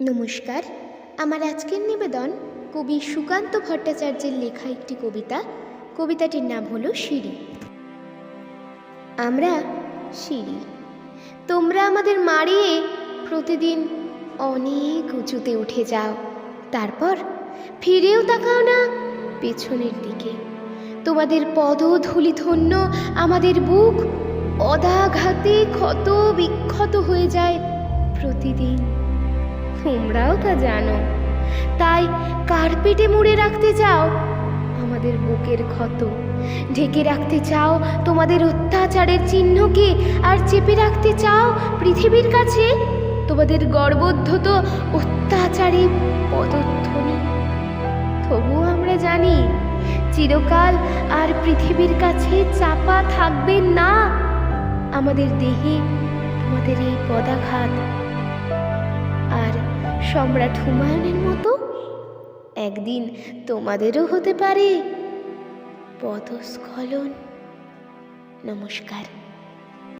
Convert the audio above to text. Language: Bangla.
নমস্কার। আমার আজকের নিবেদন কবি সুকান্ত ভট্টাচার্যের লেখা একটি কবিতা। কবিতাটির নাম হলো সিঁড়ি। আমরা সিঁড়ি। তোমরা আমাদের মারিয়ে প্রতিদিন অনেক উঁচুতে উঠে যাও। তারপর ফিরেও তাকাও না পেছনের দিকে। তোমাদের পদধূলি ধন্য আমাদের বুক অদাঘাতে ক্ষত বিক্ষত হয়ে যায় প্রতিদিন। তোমরাও তা জানো। তাই কার্পেটে মুড়ে রাখতে চাও, আমাদের বুকের ক্ষত। ঢেকে রাখতে চাও, তোমাদের অত্যাচারের চিহ্নকে। আর চেপে রাখতে চাও, পৃথিবীর কাছে, তোমাদের গর্বোদ্ধত অত্যাচারী পদধ্বনি। তবুও আমরা জানি, চিরকাল আর পৃথিবীর কাছে চাপা থাকবে না। আমাদের দেহে তোমাদের এই পদাঘাত। সম্রাট হুমায়ুনের মতো? একদিন তোমাদেরও হতে পারে। পদস্খলন নমস্কার।